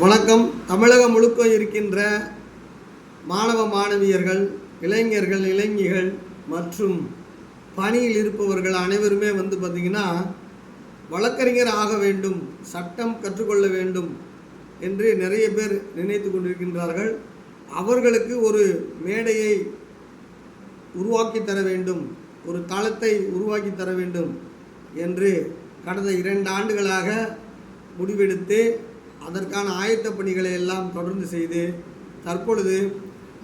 வணக்கம். தமிழகம் முழுக்க இருக்கின்ற மாணவ மாணவியர்கள் இளைஞர்கள் இளைஞிகள் மற்றும் பணியில் இருப்பவர்கள் அனைவருமே வந்து பார்த்திங்கன்னா வழக்கறிஞர் ஆக வேண்டும் சட்டம் கற்றுக்கொள்ள வேண்டும் என்று நிறைய பேர் நினைத்து கொண்டிருக்கின்றார்கள். அவர்களுக்கு ஒரு மேடையை உருவாக்கி தர வேண்டும் ஒரு தளத்தை உருவாக்கி தர வேண்டும் என்று கடந்த இரண்டு ஆண்டுகளாக முடிவெடுத்து அதற்கான ஆயத்தப் பணிகளை எல்லாம் தொடர்ந்து செய்து தற்பொழுது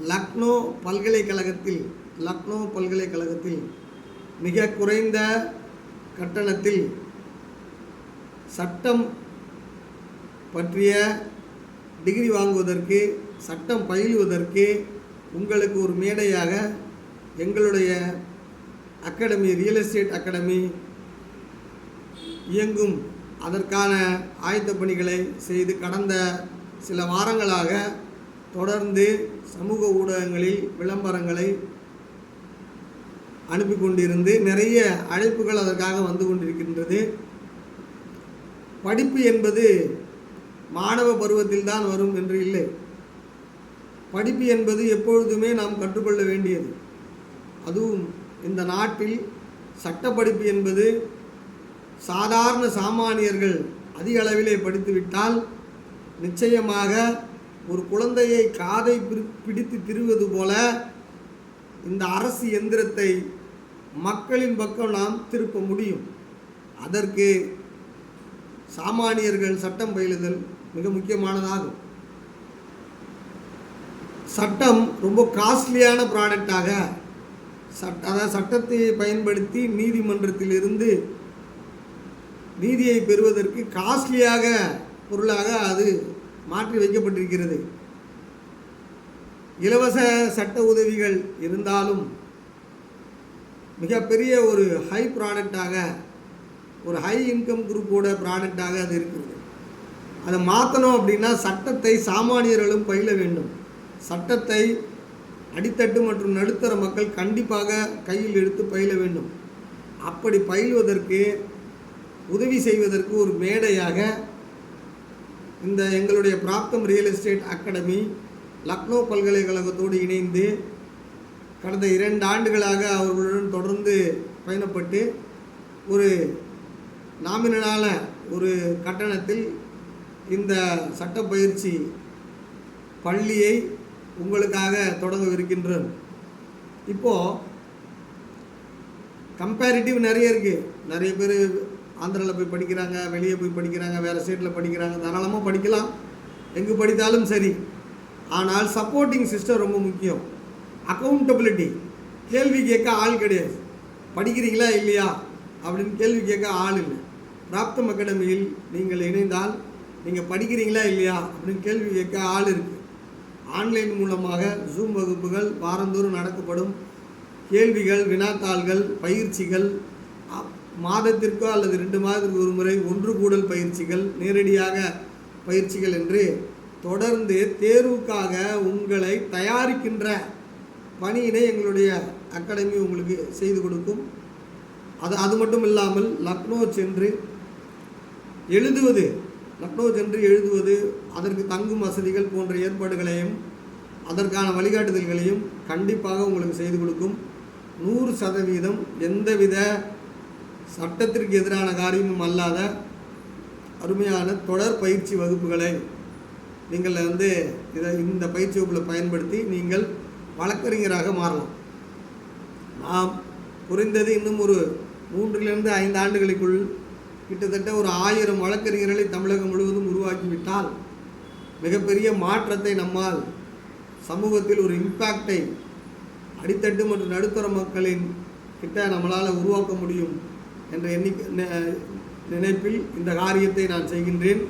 லக்னோ பல்கலைக்கழகத்தில் லக்னோ பல்கலைக்கழகத்தில் மிக குறைந்த கட்டணத்தில் சட்டம் பற்றிய டிகிரி வாங்குவதற்கு சட்டம் பயிலுவதற்கு உங்களுக்கு ஒரு மேடையாக எங்களுடைய அகாடமி ரியல் எஸ்டேட் அகாடமி இயங்கும் அதற்கான ஆயத்த பணிகளை செய்து கடந்த சில வாரங்களாக தொடர்ந்து சமூக ஊடகங்களில் விளம்பரங்களை அனுப்பி கொண்டிருந்து நிறைய அழைப்புகள் அதற்காக வந்து கொண்டிருக்கின்றது. படிப்பு என்பது மாணவ பருவத்தில் தான் வரும் என்று இல்லை. படிப்பு என்பது எப்பொழுதுமே நாம் கற்றுக்கொள்ள வேண்டியது. அதுவும் இந்த நாட்டில் சட்டப்படிப்பு என்பது சாதாரண சாமானியர்கள் அதிக அளவிலே படித்துவிட்டால் நிச்சயமாக ஒரு குழந்தையை காதை பிரி- பிடித்து திருவது போல இந்த அரசு எந்திரத்தை மக்களின் பக்கம் நாம் திருப்ப முடியும். அதற்கு சாமானியர்கள் சட்டம் பயிலுதல் மிக முக்கியமானதாகும். சட்டம் ரொம்ப காஸ்ட்லியான ப்ராடக்டாக சட் அதாவது சட்டத்தை பயன்படுத்தி நீதிமன்றத்திலிருந்து நீதியை பெறுவதற்கு காஸ்ட்லியாக பொருளாக அது மாற்றி வைக்கப்பட்டிருக்கிறது. இலவச சட்ட உதவிகள் இருந்தாலும் மிகப்பெரிய ஒரு ஹை ப்ராடக்டாக ஒரு ஹை இன்கம் குரூப்போட ப்ராடக்டாக அது இருக்கிறது. அதை மாற்றணும் அப்படின்னா சட்டத்தை சாமானியர்களும் பயில வேண்டும். சட்டத்தை அடித்தட்டு மற்றும் நடுத்தர மக்கள் கண்டிப்பாக கையில் எடுத்து பயில வேண்டும். அப்படி பயில்வதற்கு உதவி செய்வதற்கு ஒரு மேடையாக இந்த எங்களுடைய Praptham real estate academy Lucknow பல்கலைக்கழகத்தோடு இணைந்து கடந்த இரண்டு ஆண்டுகளாக அவர்களுடன் தொடர்ந்து பயணப்பட்டு ஒரு நாமினலான ஒரு கட்டணத்தில் இந்த சட்டப்பயிற்சி பள்ளியை உங்களுக்காக தொடங்கவிருக்கின்றோம். இப்போது கம்பேரிட்டிவ் நிறைய இருக்குது நிறைய பேர் ஆந்திராவில் போய் படிக்கிறாங்க வெளியே போய் படிக்கிறாங்க வேறு ஸ்டேட்டில் படிக்கிறாங்க தாராளமாக படிக்கலாம். எங்கே படித்தாலும் சரி. ஆனால் சப்போர்ட்டிங் சிஸ்டம் ரொம்ப முக்கியம். அக்கௌண்டபிலிட்டி கேள்வி கேட்க ஆள் கிடையாது. படிக்கிறீங்களா இல்லையா? அப்படின்னு கேள்வி கேட்க ஆள் இல்லை. பிராப்தம் அகாடமியில் நீங்கள் இணைந்தால் நீங்கள் படிக்கிறீங்களா இல்லையா? அப்படின்னு கேள்வி கேட்க ஆள் இருக்குது ஆன்லைன் மூலமாக ஜூம் வகுப்புகள் வாரந்தோறும் நடக்கப்படும். கேள்விகள் வினாத்தாள்கள் பயிற்சிகள் மாதத்திற்கோ அல்லது ரெண்டு மாதத்திற்கு ஒரு முறை ஒன்று கூடல் பயிற்சிகள் நேரடியாக பயிற்சிகள் என்று தொடர்ந்து தேர்வுக்காக உங்களை தயாரிக்கின்ற பணியினை எங்களுடைய அகாடமி உங்களுக்கு செய்து கொடுக்கும். அது அது மட்டும் இல்லாமல் லக்னோ சென்று எழுதுவது லக்னோ சென்று எழுதுவது அதற்கு தங்கும் வசதிகள் போன்ற ஏற்பாடுகளையும் அதற்கான வழிகாட்டுதல்களையும் கண்டிப்பாக உங்களுக்கு செய்து கொடுக்கும். நூறு சதவீதம் எந்தவித சட்டத்திற்கு எதிரான காரியமும் அல்லாத அருமையான தொடர் பயிற்சி வகுப்புகளை நீங்கள் வந்து இதை இந்த பயிற்சி வகுப்பில் பயன்படுத்தி நீங்கள் வழக்கறிஞராக மாறலாம். நாம் குறைந்தது இன்னும் ஒரு மூன்றிலிருந்து ஐந்து ஆண்டுகளுக்குள் கிட்டத்தட்ட ஒரு ஆயிரம் வழக்கறிஞர்களை தமிழகம் முழுவதும் உருவாக்கிவிட்டால் மிகப்பெரிய மாற்றத்தை நம்மால் சமூகத்தில் ஒரு இம்பேக்டை அடித்தட்டு மற்றும் நடுத்தர மக்களின் கிட்ட நம்மளால் உருவாக்க முடியும். என்ற எண்ணிக்கை நினைப்பில் இந்த காரியத்தை நான் செய்கின்றேன்.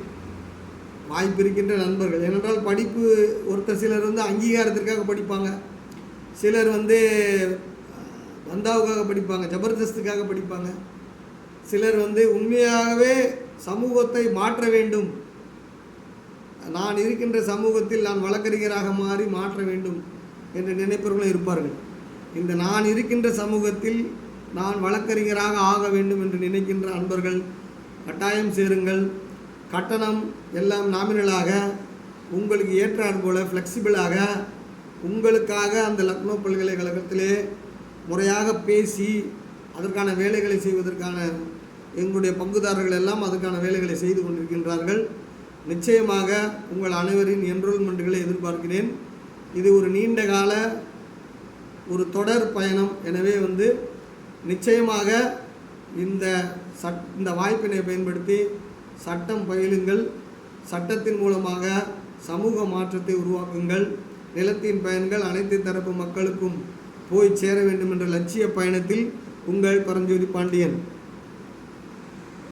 வாய்ப்பிருக்கின்ற நண்பர்கள். ஏனென்றால் படிப்பு ஒருத்தர் சிலர் வந்து அங்கீகாரத்திற்காக படிப்பாங்க. சிலர் வந்து வந்தாவுக்காக பந்தாவுக்காக படிப்பாங்க ஜபர்தஸ்துக்காக படிப்பாங்க. சிலர் வந்து உண்மையாகவே சமூகத்தை மாற்ற வேண்டும். நான் இருக்கின்ற சமூகத்தில் நான் வழக்கறிஞராக மாறி மாற்ற வேண்டும் என்று நினைப்பவர்களும் இருப்பார்கள். இந்த நான் இருக்கின்ற சமூகத்தில் நான் வழக்கறிஞராக ஆக வேண்டும் என்று நினைக்கின்ற அன்பர்கள் கட்டாயம் சேருங்கள். கட்டணம் எல்லாம் நாமினலாக உங்களுக்கு ஏற்றாற் போல ஃப்ளெக்சிபிளாக உங்களுக்காக அந்த லக்னோ பல்கலைக்கழகத்திலே முறையாக பேசி அதற்கான வேலைகளை செய்வதற்கான எங்களுடைய பங்குதாரர்கள் எல்லாம் அதற்கான வேலைகளை செய்து கொண்டிருக்கின்றார்கள். நிச்சயமாக உங்கள் அனைவரின் என்ரோல்மெண்ட்டுகளை எதிர்பார்க்கிறேன். இது ஒரு நீண்ட கால ஒரு தொடர் பயணம். எனவே வந்து நிச்சயமாக இந்த சட் இந்த வாய்ப்பினை பயன்படுத்தி சட்டம் பயிலுங்கள். சட்டத்தின் மூலமாக சமூக மாற்றத்தை உருவாக்குங்கள். நிலத்தின் பயன்கள் அனைத்து தரப்பு மக்களுக்கும் போய் சேர வேண்டும் என்ற லட்சிய பயணத்தில் உங்கள் பரஞ்சோதி பாண்டியன்.